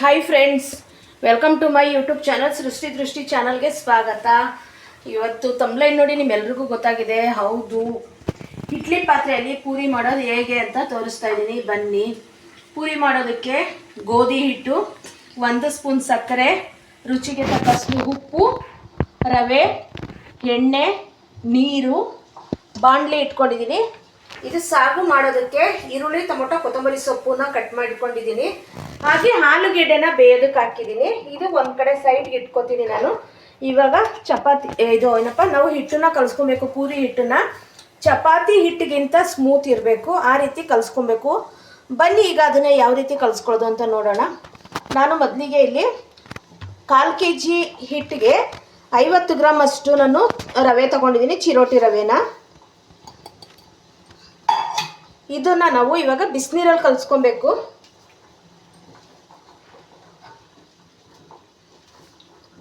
Hi friends welcome to my YouTube channel Srishti Drishti ಚಾನಲ್ಗೆ ಸ್ವಾಗತ. ಇವತ್ತು ತಮ್ಲೈನ್ ನೋಡಿ ನಿಮ್ಮೆಲ್ರಿಗೂ ಗೊತ್ತಾಗಿದೆ. ಹೌದು, ಇಡ್ಲಿ ಪಾತ್ರೆಯಲ್ಲಿ ಪೂರಿ ಮಾಡೋದು ಹೇಗೆ ಅಂತ ತೋರಿಸ್ತಾ ಇದ್ದೀನಿ. ಬನ್ನಿ, ಪೂರಿ ಮಾಡೋದಕ್ಕೆ ಗೋಧಿ ಹಿಟ್ಟು, ಒಂದು ಸ್ಪೂನ್ ಸಕ್ಕರೆ, ರುಚಿಗೆ ತಕ್ಕಷ್ಟು ಉಪ್ಪು, ರವೆ, ಎಣ್ಣೆ, ನೀರು, ಬಾಣಲೆ ಇಟ್ಕೊಂಡಿದ್ದೀನಿ. ಇದು ಸಾಗು ಮಾಡೋದಕ್ಕೆ ಈರುಳ್ಳಿ, ಟೊಮೊಟೊ, ಕೊತ್ತಂಬರಿ ಸೊಪ್ಪನ್ನ ಕಟ್ ಮಾಡಿಕೊಂಡಿದ್ದೀನಿ ಹಾಗೆ ಆಲೂಗೆಡ್ಡೆನ ಬೇಯೋದಕ್ಕೆ ಹಾಕಿದ್ದೀನಿ. ಇದು ಒಂದು ಕಡೆ ಸೈಡ್ಗೆ ಇಟ್ಕೊತೀನಿ ನಾನು. ಇವಾಗ ಚಪಾತಿ ಇದು ಏನಪ್ಪ, ನಾವು ಹಿಟ್ಟನ್ನ ಕಲಿಸ್ಕೊಬೇಕು, ಪೂರಿ ಹಿಟ್ಟನ್ನ. ಚಪಾತಿ ಹಿಟ್ಟಿಗಿಂತ ಸ್ಮೂತ್ ಇರಬೇಕು, ಆ ರೀತಿ ಕಲಿಸ್ಕೊಬೇಕು. ಬನ್ನಿ, ಈಗ ಅದನ್ನ ಯಾವ ರೀತಿ ಕಲಿಸ್ಕೊಳ್ಳೋದು ಅಂತ ನೋಡೋಣ. ನಾನು ಮೊದಲಿಗೆ ಇಲ್ಲಿ ಕಾಲು ಕೆ ಜಿ ಹಿಟ್ಟಿಗೆ ಐವತ್ತು ಗ್ರಾಮ್ ಅಷ್ಟು ನಾನು ರವೆ ತಗೊಂಡಿದ್ದೀನಿ, ಚಿರೋಟಿ ರವೆನ. ಇದನ್ನ ನಾವು ಇವಾಗ ಬಿಸಿನೀರಲ್ಲಿ ಕಲಿಸ್ಕೊಬೇಕು.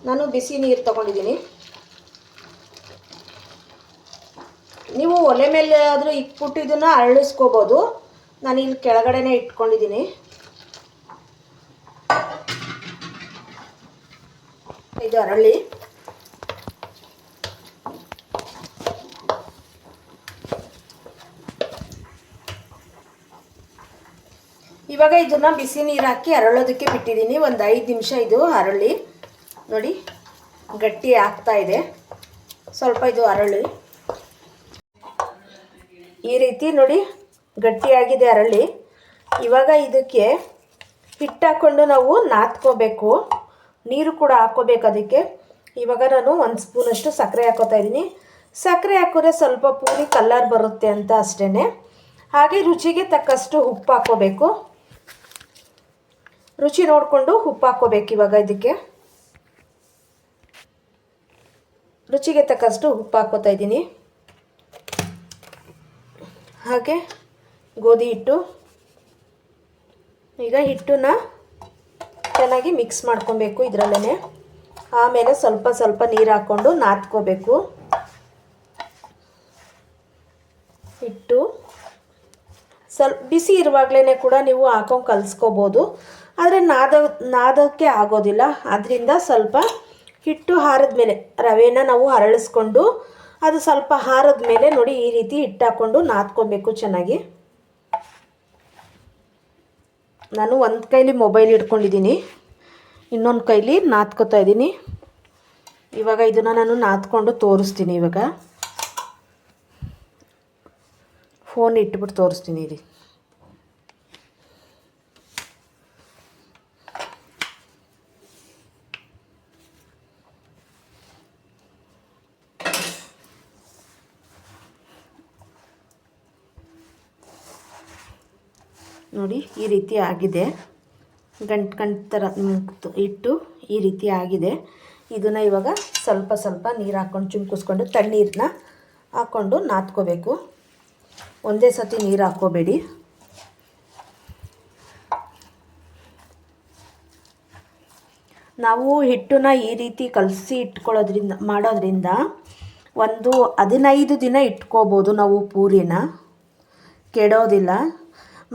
ನಾನು ಬಿಸಿ ನೀರು ತಗೊಂಡಿದ್ದೀನಿ. ನೀವು ಒಲೆ ಮೇಲೆ ಆದರೂ ಇಟ್ಬಿಟ್ಟು ಇದನ್ನು ಅರಳಿಸ್ಕೋಬೋದು. ನಾನು ಇಲ್ಲಿ ಕೆಳಗಡೆನೇ ಇಟ್ಕೊಂಡಿದ್ದೀನಿ. ಇದು ಅರಳಿ. ಇವಾಗ ಇದನ್ನು ಬಿಸಿ ನೀರು ಹಾಕಿ ಅರಳೋದಕ್ಕೆ ಬಿಟ್ಟಿದ್ದೀನಿ ಒಂದು ಐದು ನಿಮಿಷ ಇದು ಅರಳಿ. ನೋಡಿ, ಗಟ್ಟಿ ಆಗ್ತಾ ಇದೆ. ಸ್ವಲ್ಪ ಇದು ಅರಳಿ. ಈ ರೀತಿ ನೋಡಿ, ಗಟ್ಟಿಯಾಗಿದೆ ಅರಳಿ. ಇವಾಗ ಇದಕ್ಕೆ ಹಿಟ್ಟು ಹಾಕ್ಕೊಂಡು ನಾವು ನಾದ್ಕೋಬೇಕು. ನೀರು ಕೂಡ ಹಾಕ್ಕೋಬೇಕು ಅದಕ್ಕೆ. ಇವಾಗ ನಾನು ಒಂದು ಸ್ಪೂನಷ್ಟು ಸಕ್ಕರೆ ಹಾಕೋತಾ ಇದ್ದೀನಿ. ಸಕ್ಕರೆ ಹಾಕಿದ್ರೆ ಸ್ವಲ್ಪ ಪೂರಿ ಕಲ್ಲರ್ ಬರುತ್ತೆ ಅಂತ ಅಷ್ಟೇ ಹಾಗೆ ರುಚಿಗೆ ತಕ್ಕಷ್ಟು ಉಪ್ಪು ಹಾಕ್ಕೋಬೇಕು ರುಚಿ ನೋಡಿಕೊಂಡು ಉಪ್ಪು ಹಾಕ್ಕೋಬೇಕು ಇವಾಗ ಇದಕ್ಕೆ. ರುಚಿಗೆ ತಕ್ಕಷ್ಟು ಉಪ್ಪು ಹಾಕ್ಕೋತಾ ಇದ್ದೀನಿ. ಹಾಗೆ ಗೋಧಿ ಹಿಟ್ಟು. ಈಗ ಹಿಟ್ಟನ್ನ ಚೆನ್ನಾಗಿ ಮಿಕ್ಸ್ ಮಾಡ್ಕೊಬೇಕು ಇದರಲ್ಲೇ ಆಮೇಲೆ ಸ್ವಲ್ಪ ಸ್ವಲ್ಪ ನೀರು ಹಾಕ್ಕೊಂಡು ನಾದ್ಕೋಬೇಕು. ಹಿಟ್ಟು. ಸ್ವಲ್ಪ ಬಿಸಿ ಇರುವಾಗಲೇ ಕೂಡ ನೀವು ಹಾಕೊಂಡು ಕಲಿಸ್ಕೋಬೋದು. ಆದರೆ ನಾದ, ನಾದಕ್ಕೆ ಆಗೋದಿಲ್ಲ. ಅದರಿಂದ ಸ್ವಲ್ಪ ಹಿಟ್ಟು ಹಾರದ ಮೇಲೆ, ರವೆನ ನಾವು ಅರಳಿಸ್ಕೊಂಡು ಅದು ಸ್ವಲ್ಪ ಹಾರದ ಮೇಲೆ ನೋಡಿ ಈ ರೀತಿ ಹಿಟ್ಟು ಹಾಕ್ಕೊಂಡು ನಾದ್ಕೊಬೇಕು ಚೆನ್ನಾಗಿ. ನಾನು ಒಂದು ಕೈಲಿ ಮೊಬೈಲ್ ಇಟ್ಕೊಂಡಿದ್ದೀನಿ ಇನ್ನೊಂದು ಕೈಲಿ ನಾದ್ಕೋತಾ ಇದ್ದೀನಿ. ಇವಾಗ ಇದನ್ನು ನಾನು ನಾದ್ಕೊಂಡು ತೋರಿಸ್ತೀನಿ ಇವಾಗ. ಫೋನ್ ಇಟ್ಬಿಟ್ಟು ತೋರಿಸ್ತೀನಿ ರೀ ನೋಡಿ, ಈ ರೀತಿ ಆಗಿದೆ. ಗಂಟು ಗಂಟು ಥರ ಇಟ್ಟು ಈ ರೀತಿ ಆಗಿದೆ. ಇದನ್ನು ಇವಾಗ ಸ್ವಲ್ಪ ಸ್ವಲ್ಪ ನೀರು ಹಾಕ್ಕೊಂಡು ಚುಮ್ಕಿಸ್ಕೊಂಡು ತಣ್ಣೀರನ್ನ ಹಾಕ್ಕೊಂಡು ನಾದ್ಕೋಬೇಕು ಒಂದೇ ಸತಿ ನೀರು ಹಾಕ್ಕೋಬೇಡಿ. ನಾವು ಹಿಟ್ಟನ್ನ ಈ ರೀತಿ ಕಲಸಿ ಇಟ್ಕೊಳ್ಳೋದ್ರಿಂದ, ಮಾಡೋದ್ರಿಂದ ಒಂದು ಹದಿನೈದು ದಿನ ಇಟ್ಕೋಬೋದು ನಾವು ಪೂರಿನ. ಕೆಡೋದಿಲ್ಲ.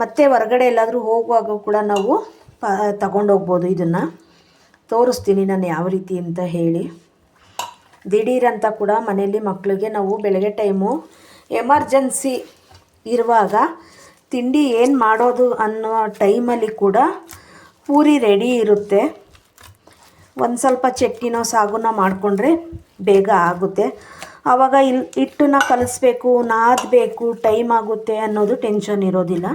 ಮತ್ತು ಹೊರಗಡೆ ಎಲ್ಲಾದರೂ ಹೋಗುವಾಗ ಕೂಡ ನಾವು ಪ ತಗೊಂಡೋಗ್ಬೋದು ಇದನ್ನು. ತೋರಿಸ್ತೀನಿ ನಾನು ಯಾವ ರೀತಿ ಅಂತ ಹೇಳಿ. ದಿಢೀರಂತ ಕೂಡ ಮನೆಯಲ್ಲಿ ಮಕ್ಕಳಿಗೆ ನಾವು ಬೆಳಗ್ಗೆ ಟೈಮು ಎಮರ್ಜೆನ್ಸಿ ಇರುವಾಗ ತಿಂಡಿ ಏನು ಮಾಡೋದು ಅನ್ನೋ ಟೈಮಲ್ಲಿ ಕೂಡ ಪೂರಿ ರೆಡಿ ಇರುತ್ತೆ. ಒಂದು ಸ್ವಲ್ಪ ಚಟ್ನಿನೋ ಸಾಗುನ ಮಾಡಿಕೊಂಡ್ರೆ ಬೇಗ ಆಗುತ್ತೆ. ಆವಾಗ ಇಲ್ಲಿ ಹಿಟ್ಟನ್ನ ಕಲಿಸ್ಬೇಕು, ನಾದಬೇಕು, ಟೈಮ್ ಆಗುತ್ತೆ ಅನ್ನೋದು ಟೆನ್ಷನ್ ಇರೋದಿಲ್ಲ.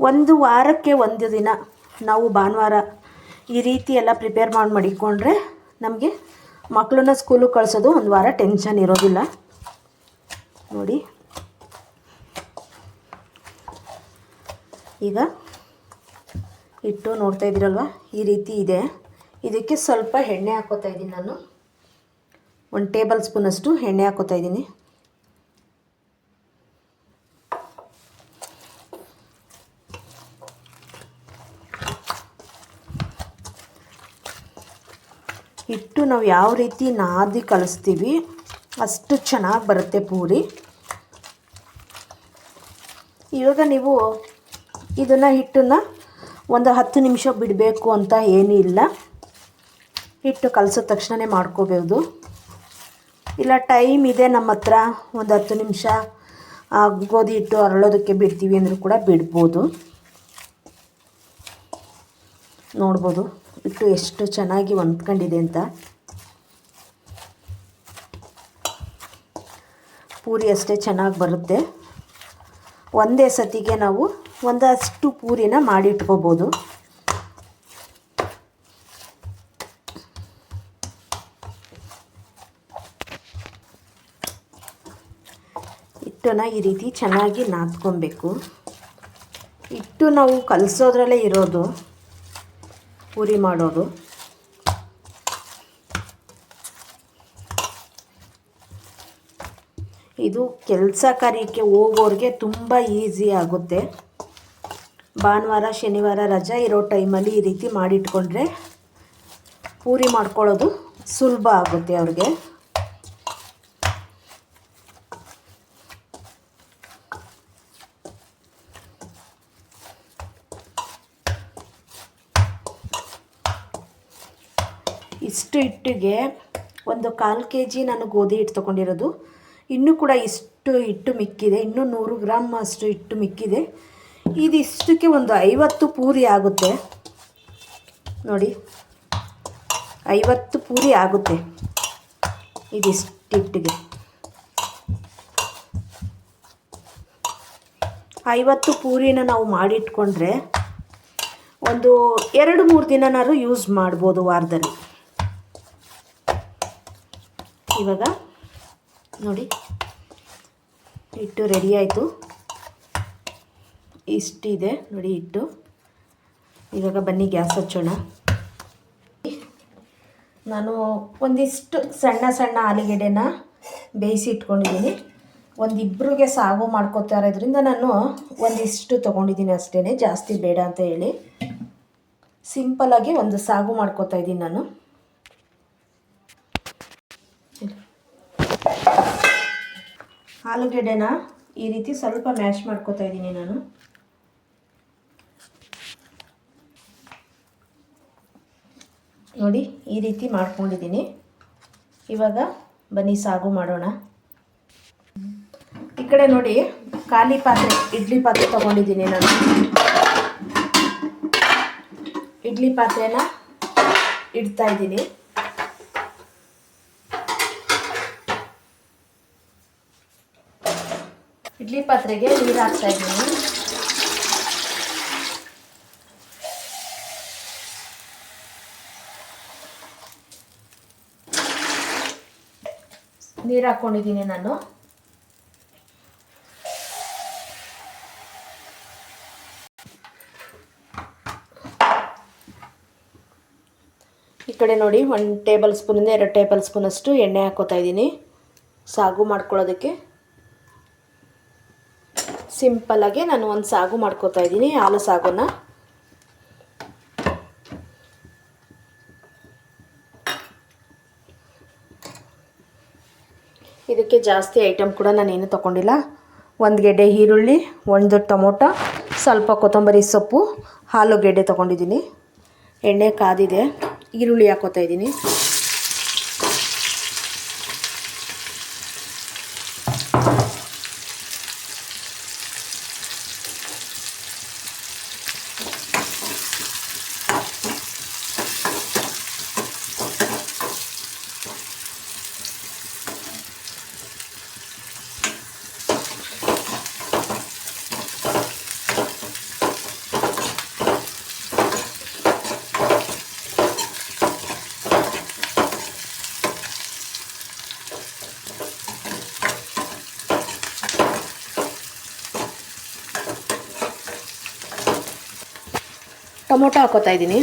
ಒಂದು ವಾರಕ್ಕೆ ಒಂದು ದಿನ ನಾವು ಭಾನುವಾರ ಈ ರೀತಿ ಎಲ್ಲ ಪ್ರಿಪೇರ್ ಮಾಡಿ ಮಡಿಕೊಂಡ್ರೆ ನಮಗೆ ಮಕ್ಕಳನ್ನ ಸ್ಕೂಲಿಗೆ ಕಳಿಸೋದು ಒಂದು ವಾರ ಟೆನ್ಷನ್ ಇರೋದಿಲ್ಲ. ನೋಡಿ. ಈಗ ಇಟ್ಟು ನೋಡ್ತಾ ಇದ್ದೀರಲ್ವ? ಈ ರೀತಿ ಇದೆ. ಇದಕ್ಕೆ ಸ್ವಲ್ಪ ಎಣ್ಣೆ ಹಾಕೋತಾ ಇದ್ದೀನಿ ನಾನು. ಒಂದು ಟೇಬಲ್ ಸ್ಪೂನಷ್ಟು ಎಣ್ಣೆ ಹಾಕೋತಾ ಇದ್ದೀನಿ. ಹಿಟ್ಟು ನಾವು ಯಾವ ರೀತಿ ನಾದಿ ಕಲಿಸ್ತೀವಿ, ಅಷ್ಟು ಚೆನ್ನಾಗಿ ಬರುತ್ತೆ ಪೂರಿ. ಇವಾಗ ನೀವು ಇದನ್ನು ಹಿಟ್ಟನ್ನು ಒಂದು ಹತ್ತು ನಿಮಿಷ ಬಿಡಬೇಕು ಅಂತ ಏನೂ ಇಲ್ಲ. ಹಿಟ್ಟು ಕಲಸಿದ ತಕ್ಷಣವೇ ಮಾಡ್ಕೋಬೋದು. ಇಲ್ಲ, ಟೈಮ್ ಇದೆ ನಮ್ಮ ಹತ್ರ, ಒಂದು ಹತ್ತು ನಿಮಿಷ ಗೋಧಿ ಹಿಟ್ಟು ಅರಳೋದಕ್ಕೆ ಬಿಡ್ತೀವಿ ಅಂದರೂ ಕೂಡ ಬಿಡ್ಬೋದು. ನೋಡ್ಬೋದು. ಹಿಟ್ಟು ಎಷ್ಟು ಚೆನ್ನಾಗಿ ಹೊಂದ್ಕೊಂಡಿದೆ ಅಂತ. ಪೂರಿ ಅಷ್ಟೇ ಚೆನ್ನಾಗಿ ಬರುತ್ತೆ. ಒಂದೇ ಸತಿಗೆ ನಾವು ಒಂದಷ್ಟು ಪೂರಿನ ಮಾಡಿ ಇಟ್ಕೋಬೋದು. ಹಿಟ್ಟನ್ನು ಈ ರೀತಿ ಚೆನ್ನಾಗಿ ನಾದ್ಕೊಬೇಕು. ಹಿಟ್ಟು ನಾವು ಕಲಸೋದ್ರಲ್ಲೇ ಇರೋದು. ಪೂರಿ ಮಾಡೋದು. ಇದು ಕೆಲಸ ಕಾರ್ಯಕ್ಕೆ ಹೋಗೋರಿಗೆ ತುಂಬ ಈಸಿ ಆಗುತ್ತೆ. ಭಾನುವಾರ, ಶನಿವಾರ ರಜಾ ಇರೋ ಟೈಮಲ್ಲಿ ಈ ರೀತಿ ಮಾಡಿಟ್ಕೊಂಡ್ರೆ ಪೂರಿ ಮಾಡ್ಕೊಳ್ಳೋದು ಸುಲಭ ಆಗುತ್ತೆ ಅವ್ರಿಗೆ ಇಷ್ಟು ಹಿಟ್ಟಿಗೆ ಒಂದು ಕಾಲು ಕೆ ಜಿ ನಾನು ಗೋಧಿ ಹಿಟ್ಟು ತೊಗೊಂಡಿರೋದು ಇನ್ನೂ ಕೂಡ ಇಷ್ಟು ಹಿಟ್ಟು ಮಿಕ್ಕಿದೆ. ಇನ್ನೂ ನೂರು ಗ್ರಾಮ್ ಅಷ್ಟು ಹಿಟ್ಟು ಮಿಕ್ಕಿದೆ. ಇದಿಷ್ಟಕ್ಕೆ ಒಂದು ಐವತ್ತು ಪೂರಿ ಆಗುತ್ತೆ. ನೋಡಿ, ಐವತ್ತು ಪೂರಿ ಆಗುತ್ತೆ ಇದಿಷ್ಟು ಹಿಟ್ಟಿಗೆ ಐವತ್ತು ಪೂರಿನ ನಾವು ಮಾಡಿಟ್ಕೊಂಡ್ರೆ ಒಂದು ಎರಡು ಮೂರು ದಿನನಾದ್ರು ಯೂಸ್ ಮಾಡ್ಬೋದು ವಾರದಲ್ಲಿ. ಇವಾಗ ನೋಡಿ, ಹಿಟ್ಟು ರೆಡಿ ಆಯಿತು. ಇಷ್ಟಿದೆ ನೋಡಿ ಹಿಟ್ಟು. ಇವಾಗ ಬನ್ನಿ ಗ್ಯಾಸ್ ಹಚ್ಚೋಣ. ನಾನು ಒಂದಿಷ್ಟು ಸಣ್ಣ ಸಣ್ಣ ಆಲೂಗೆಡ್ಡೆನ ಬೇಯಿಸಿ ಇಟ್ಕೊಂಡಿದ್ದೀನಿ. ಒಂದಿಬ್ಬರಿಗೆ ಸಾಗು ಮಾಡ್ಕೋತಾ ಇರೋದ್ರಿಂದ ನಾನು ಒಂದಿಷ್ಟು ತೊಗೊಂಡಿದ್ದೀನಿ ಅಷ್ಟೇ ಜಾಸ್ತಿ ಬೇಡ ಅಂತ ಹೇಳಿ. ಸಿಂಪಲಾಗಿ ಒಂದು ಸಾಗು ಮಾಡ್ಕೋತಾ ಇದ್ದೀನಿ ನಾನು. ಆಲೂಗೆಡ್ಡೆನ ಈ ರೀತಿ ಸ್ವಲ್ಪ ಮ್ಯಾಶ್ ಮಾಡ್ಕೋತಾ ಇದ್ದೀನಿ ನಾನು. ನೋಡಿ, ಈ ರೀತಿ ಮಾಡ್ಕೊಂಡಿದ್ದೀನಿ. ಇವಾಗ ಬನ್ನಿ, ಸಾಗು ಮಾಡೋಣ. ಈ ಕಡೆ ನೋಡಿ, ಖಾಲಿ ಪಾತ್ರೆ, ಇಡ್ಲಿ ಪಾತ್ರೆ ತಗೊಂಡಿದ್ದೀನಿ ನಾನು. ಇಡ್ಲಿ ಪಾತ್ರೆನ ಇಡ್ತಾ ಇದ್ದೀನಿ. ಇಡ್ಲಿ ಪಾತ್ರೆಗೆ ನೀರು ಹಾಕ್ತಾ ಇದ್ದೀನಿ. ನೀರು ಹಾಕ್ಕೊಂಡಿದ್ದೀನಿ ನಾನು. ಈ ಕಡೆ ನೋಡಿ, ಒಂದು ಟೇಬಲ್ ಸ್ಪೂನಿಂದ ಎರಡು ಟೇಬಲ್ ಸ್ಪೂನಷ್ಟು ಎಣ್ಣೆ ಹಾಕೋತಾ ಇದ್ದೀನಿ. ಸಾಗು ಮಾಡ್ಕೊಳ್ಳೋದಕ್ಕೆ. ಸಿಂಪಲ್ಲಾಗಿ ನಾನು ಒಂದು ಸಾಗು ಮಾಡ್ಕೋತಾ ಇದ್ದೀನಿ, ಹಾಲು ಸಾಗುನ. ಇದಕ್ಕೆ ಜಾಸ್ತಿ ಐಟಮ್ ಕೂಡ ನಾನೇನು ತೊಗೊಂಡಿಲ್ಲ. ಒಂದು ಗೆಡ್ಡೆ ಈರುಳ್ಳಿ, ಒಂದು ಟೊಮೊಟೊ, ಸ್ವಲ್ಪ ಕೊತ್ತಂಬರಿ ಸೊಪ್ಪು ಆಲೂಗೆಡ್ಡೆ ತೊಗೊಂಡಿದ್ದೀನಿ. ಎಣ್ಣೆ ಕಾದಿದೆ, ಈರುಳ್ಳಿ ಹಾಕೋತಾ ಇದ್ದೀನಿ. ಟೊಮೊಟೊ ಹಾಕೋತಾ ಇದ್ದೀನಿ.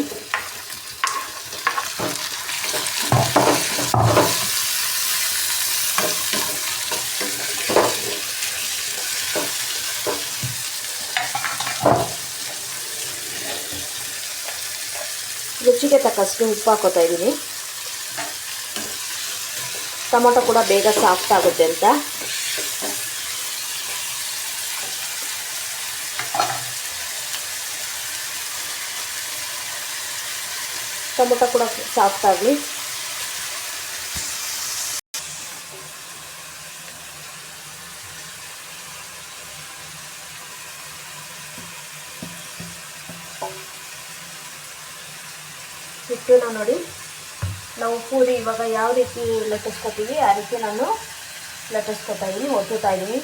ರುಚಿಗೆ ತಕ್ಕಷ್ಟು ಉಪ್ಪು ಹಾಕೋತಾ ಇದ್ದೀನಿ. ಟೊಮೊಟೊ ಕೂಡ ಬೇಗ ಸಾಫ್ಟ್ ಆಗುತ್ತೆ ಅಂತ. ಟೊಮೊಟೊ ಕೂಡ ಸಾಫ್ಟ್ ಆಗಲಿ. ಹಿಟ್ಟನ್ನ ನೋಡಿ. ನಾವು ಪೂರಿ ಇವಾಗ ಯಾವ ರೀತಿ ಲಟ್ಟಿಸ್ಕೊತೀವಿ, ಆ ರೀತಿ ನಾನು ಲಟ್ಟಿಸ್ಕೊತಾ ಇದ್ದೀನಿ ಒತ್ತುತ್ತಾ ಇದ್ದೀನಿ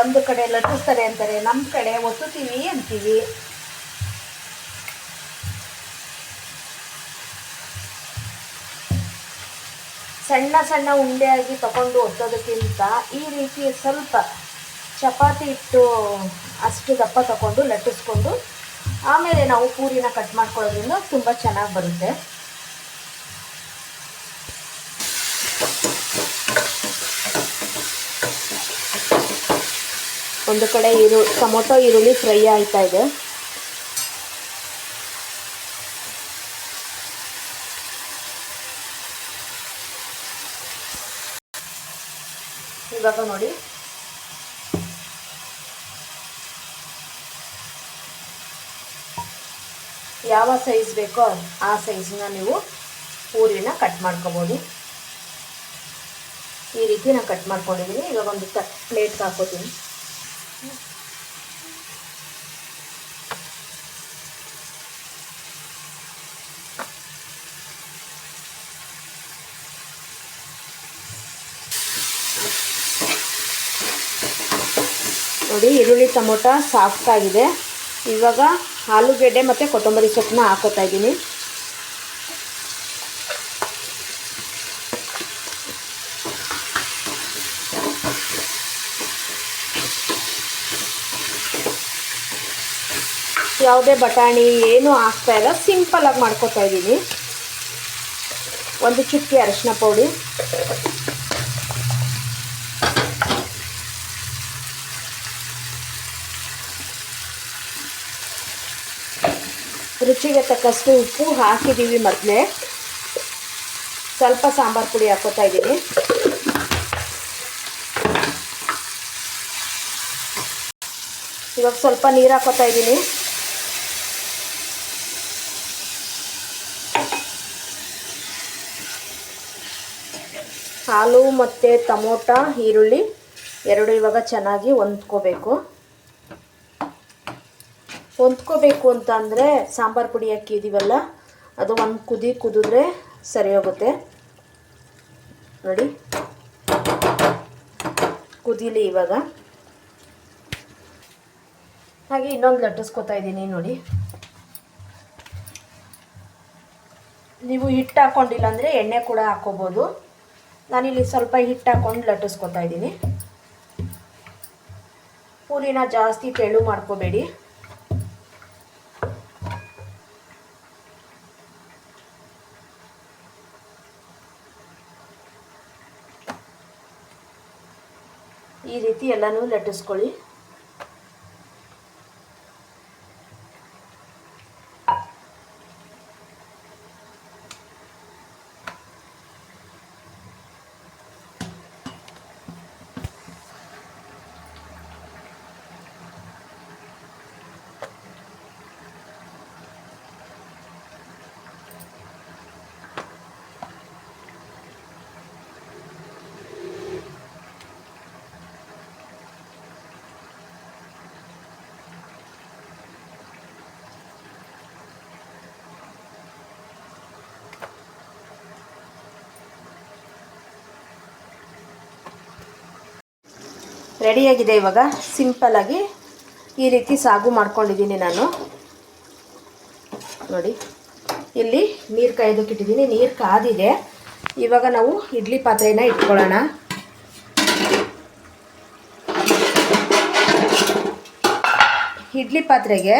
ಒಂದು ಕಡೆ ಲಟ್ಟಿಸ್ತಾರೆ ಅಂತಾರೆ ನಮ್ಮ ಕಡೆ ಒತ್ತುತ್ತೀವಿ ಅಂತೀವಿ. ಸಣ್ಣ ಸಣ್ಣ ಉಂಡೆಯಾಗಿ ತಗೊಂಡು ಒತ್ತೋದಕ್ಕಿಂತ ಈ ರೀತಿ ಸ್ವಲ್ಪ ಚಪಾತಿ ಹಿಟ್ಟು ಅಷ್ಟು ದಪ್ಪ ತಗೊಂಡು ಲಟ್ಟಿಸ್ಕೊಂಡು ಆಮೇಲೆ ನಾವು ಪೂರಿನ ಕಟ್ ಮಾಡ್ಕೊಳ್ಳೋದ್ರಿಂದ ತುಂಬ ಚೆನ್ನಾಗಿ ಬರುತ್ತೆ. ಒಂದು ಕಡೆ ಈರು ಟೊಮೊಟೊ ಈರುಳ್ಳಿ ಫ್ರೈ ಆಯ್ತಾ ಇದೆ. ಇವಾಗ ನೋಡಿ. ಯಾವ ಸೈಜ್ ಬೇಕೋ ಆ ಸೈಜ್ನ ನೀವು ಪೂರಿನ ಕಟ್ ಮಾಡ್ಕೋಬೋದು. ಈ ರೀತಿ ನಾನು ಕಟ್ ಮಾಡ್ಕೊಂಡಿದ್ದೀನಿ ಇವಾಗ ಒಂದು ಕಟ್ ಪ್ಲೇಟ್ಗೆ ಹಾಕೋತೀನಿ. ನೋಡಿ, ಈರುಳ್ಳಿ ಟೊಮೊಟ ಸಾಫ್ಟ್ ಆಗಿದೆ. ಇವಾಗ ಆಲೂಗೆಡ್ಡೆ ಮತ್ತು ಕೊತ್ತಂಬರಿ ಸೊಪ್ಪನ್ನ ಹಾಕೋತಾ ಇದ್ದೀನಿ. ಯಾವುದೇ ಬಟಾಣಿ, ಏನೂ ಹಾಕ್ತಾ ಇಲ್ಲ ಸಿಂಪಲಾಗಿ ಮಾಡ್ಕೋತಾ ಇದ್ದೀನಿ. ಒಂದು ಚುಟ್ಟಿ ಅರಿಶಿನ ಪೌಡಿ. ರುಚಿಗೆ ತಕ್ಕಷ್ಟು ಉಪ್ಪು ಹಾಕಿದ್ದೀವಿ ಮೊದಲೇ. ಸ್ವಲ್ಪ ಸಾಂಬಾರು ಪುಡಿ ಹಾಕೋತಾ ಇದ್ದೀನಿ. ಇವಾಗ ಸ್ವಲ್ಪ ನೀರು ಹಾಕೋತಾ ಇದ್ದೀನಿ. ಹಾಲು ಮತ್ತು ಟಮೋಟ, ಈರುಳ್ಳಿ ಎರಡು ಇವಾಗ ಚೆನ್ನಾಗಿ ಹೊಂದ್ಕೋಬೇಕು. ಹೊಂದ್ಕೋಬೇಕು ಅಂತ ಅಂದರೆ ಸಾಂಬಾರು ಪುಡಿ ಹಾಕಿದ್ದೀವಲ್ಲ ಅದು ಒಂದು ಕುದಿ ಕುದಿದ್ರೆ ಸರಿ ಹೋಗುತ್ತೆ. ನೋಡಿ. ಕುದೀಲಿ ಇವಾಗ. ಹಾಗೆ ಇನ್ನೊಂದು ಲಟ್ಟಿಸ್ಕೊತಾ ಇದ್ದೀನಿ ನೋಡಿ. ನೀವು ಹಿಟ್ಟು ಹಾಕ್ಕೊಂಡಿಲ್ಲ ಅಂದರೆ ಎಣ್ಣೆ ಕೂಡ ಹಾಕ್ಕೋಬೋದು ನಾನಿಲ್ಲಿ ಸ್ವಲ್ಪ ಹಿಟ್ಟು ಹಾಕ್ಕೊಂಡು ಲಟ್ಟಿಸ್ಕೊತಾ ಇದ್ದೀನಿ. ಪೂರಿನ ಜಾಸ್ತಿ ತೆಳು ಮಾಡ್ಕೋಬೇಡಿ. ಈ ರೀತಿ ಎಲ್ಲನೂ ಲಟ್ಟಿಸ್ಕೊಳ್ಳಿ. ರೆಡಿಯಾಗಿದೆ ಇವಾಗ. ಸಿಂಪಲ್ಲಾಗಿ ಈ ರೀತಿ ಸಾಗು ಮಾಡ್ಕೊಂಡಿದ್ದೀನಿ ನಾನು. ನೋಡಿ, ಇಲ್ಲಿ ನೀರು ಕಾಯ್ದಕ್ಕಿಟ್ಟಿದ್ದೀನಿ ನೀರು ಕಾದಿದೆ. ಇವಾಗ ನಾವು ಇಡ್ಲಿ ಪಾತ್ರೆನ ಇಟ್ಕೊಳ್ಳೋಣ. ಇಡ್ಲಿ ಪಾತ್ರೆಗೆ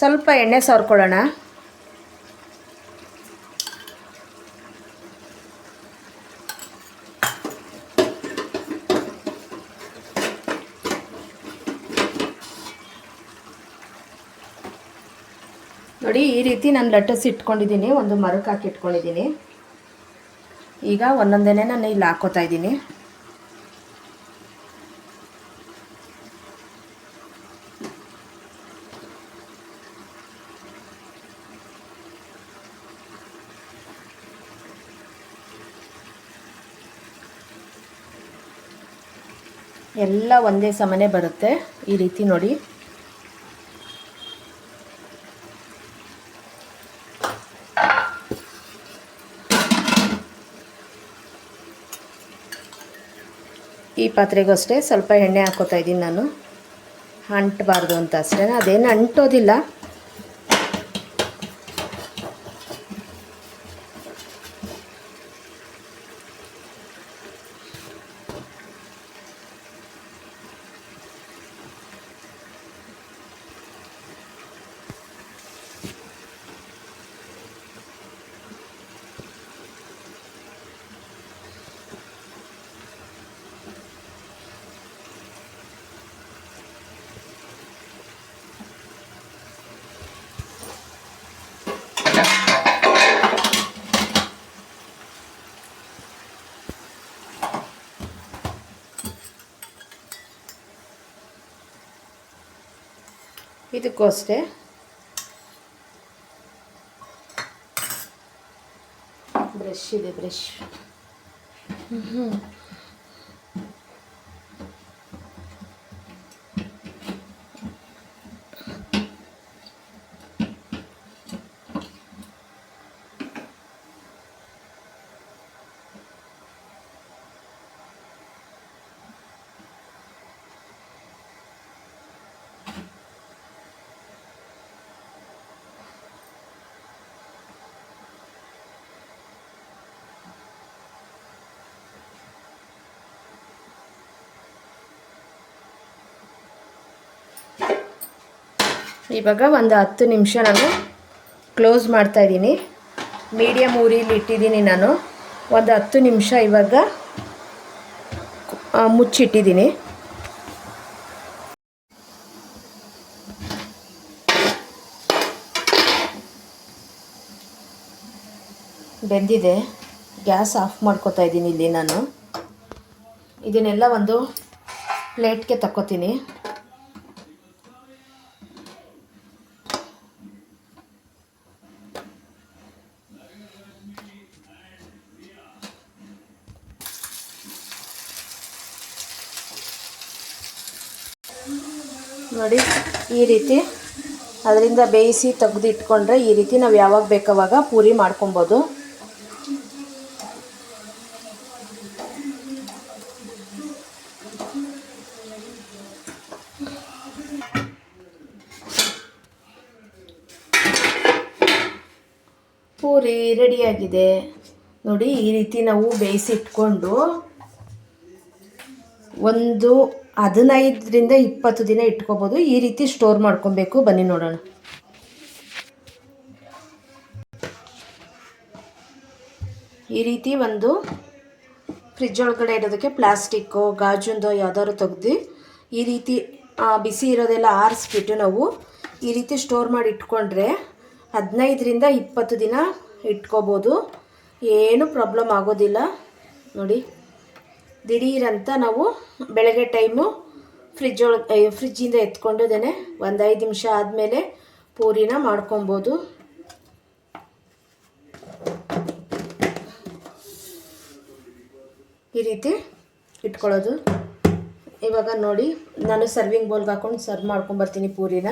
ಸ್ವಲ್ಪ ಎಣ್ಣೆ ಸವರ್ಕೊಳ್ಳೋಣ. ಈ ರೀತಿ ನಾನು ಲಟ್ಟಸ್ ಇಟ್ಕೊಂಡಿದ್ದೀನಿ ಒಂದು ಮರಕ್ಕೆ ಹಾಕಿ ಇಟ್ಕೊಂಡಿದ್ದೀನಿ ಈಗ ಒಂದೊಂದೇನೆ ನಾನು ಇಲ್ಲಿ ಹಾಕೋತಾ ಇದ್ದೀನಿ ಎಲ್ಲ ಒಂದೇ ಸಮನೆ ಬರುತ್ತೆ ಈ ರೀತಿ ನೋಡಿ. ಈ ಪಾತ್ರೆಗೂ ಅಷ್ಟೇ ಸ್ವಲ್ಪ ಎಣ್ಣೆ ಹಾಕೋತಾ ಇದ್ದೀನಿ ನಾನು. ಅಂಟಬಾರ್ದು ಅಂತ ಅಷ್ಟೇ ಅದೇನು ಅಂಟೋದಿಲ್ಲ. ಇದಕ್ಕೂ ಅಷ್ಟೇ. ಬ್ರಷ್ ಇದೆ ಬ್ರಷ್. ಇವಾಗ ಒಂದು ಹತ್ತು ನಿಮಿಷ ನಾನು ಕ್ಲೋಸ್ ಮಾಡ್ತಾ ಇದ್ದೀನಿ. ಮೀಡಿಯಮ್ ಊರಿಲಿ ಇಟ್ಟಿದ್ದೀನಿ ನಾನು. ಒಂದು ಹತ್ತು ನಿಮಿಷ ಇವಾಗ ಮುಚ್ಚಿಟ್ಟಿದ್ದೀನಿ. ಬೆಂದಿದೆ. ಗ್ಯಾಸ್ ಆಫ್ ಮಾಡ್ಕೋತಾ ಇದ್ದೀನಿ ಇಲ್ಲಿ ನಾನು. ಇದನ್ನೆಲ್ಲ ಒಂದು ಪ್ಲೇಟ್ಗೆ ತಕ್ಕೋತೀನಿ. ನೋಡಿ, ಈ ರೀತಿ ಅದರಿಂದ ಬೇಯಿಸಿ ತೆಗೆದು ಇಟ್ಕೊಂಡ್ರೆ ಈ ರೀತಿ ನಾವು ಯಾವಾಗ ಬೇಕಾವಾಗ ಪೂರಿ ಮಾಡ್ಕೊಬೋದು. ಪೂರಿ ರೆಡಿಯಾಗಿದೆ. ನೋಡಿ, ಈ ರೀತಿ ನಾವು ಬೇಯಿಸಿ ಇಟ್ಕೊಂಡು ಒಂದು ಹದಿನೈದರಿಂದ ಇಪ್ಪತ್ತು ದಿನ ಇಟ್ಕೋಬೋದು. ಈ ರೀತಿ ಸ್ಟೋರ್ ಮಾಡ್ಕೊಬೇಕು. ಬನ್ನಿ ನೋಡೋಣ. ಈ ರೀತಿ ಒಂದು ಫ್ರಿಜ್ ಒಳಗಡೆ ಇಡೋದಕ್ಕೆ ಪ್ಲಾಸ್ಟಿಕ್ಕು ಗಾಜುಂದೋ ಯಾವ್ದಾದ್ರು ತೆಗ್ದು ಈ ರೀತಿ ಬಿಸಿ ಇರೋದೆಲ್ಲ ಆರಿಸ್ಬಿಟ್ಟು ನಾವು ಈ ರೀತಿ ಸ್ಟೋರ್ ಮಾಡಿ ಇಟ್ಕೊಂಡ್ರೆ ಹದಿನೈದರಿಂದ ಇಪ್ಪತ್ತು ದಿನ ಇಟ್ಕೋಬೋದು. ಏನು ಪ್ರಾಬ್ಲಮ್ ಆಗೋದಿಲ್ಲ. ನೋಡಿ. ದಿಢೀರಂತ ನಾವು ಬೆಳಗ್ಗೆ ಟೈಮು ಫ್ರಿಜ್ ಒಳಗೆ ಫ್ರಿಜ್ಜಿಂದ ಎತ್ಕೊಂಡಿದ್ದೇನೆ. ಒಂದು ಐದು ನಿಮಿಷ ಆದಮೇಲೆ ಪೂರಿನ ಮಾಡ್ಕೊಬೋದು. ಈ ರೀತಿ ಇಟ್ಕೊಳ್ಳೋದು. ಇವಾಗ ನೋಡಿ, ನಾನು ಸರ್ವಿಂಗ್ ಬೌಲ್ಗೆ ಹಾಕೊಂಡು ಸರ್ವ್ ಮಾಡ್ಕೊಂಬರ್ತೀನಿ ಪೂರಿನ.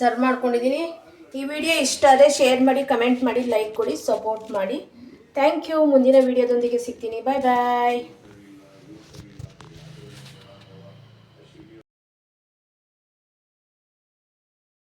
ಸರ್ವ್ ಮಾಡ್ಕೊಂಡಿದ್ದೀನಿ. ಈ ವಿಡಿಯೋ ಇಷ್ಟ ಆದರೆ ಶೇರ್ ಮಾಡಿ ಕಮೆಂಟ್ ಮಾಡಿ ಲೈಕ್ ಕೊಡಿ ಸಪೋರ್ಟ್ ಮಾಡಿ. ಥ್ಯಾಂಕ್ ಯು ಮುಂದಿನ ವಿಡಿಯೋದೊಂದಿಗೆ ಸಿಗ್ತೀನಿ. ಬಾಯ್ ಬಾಯ್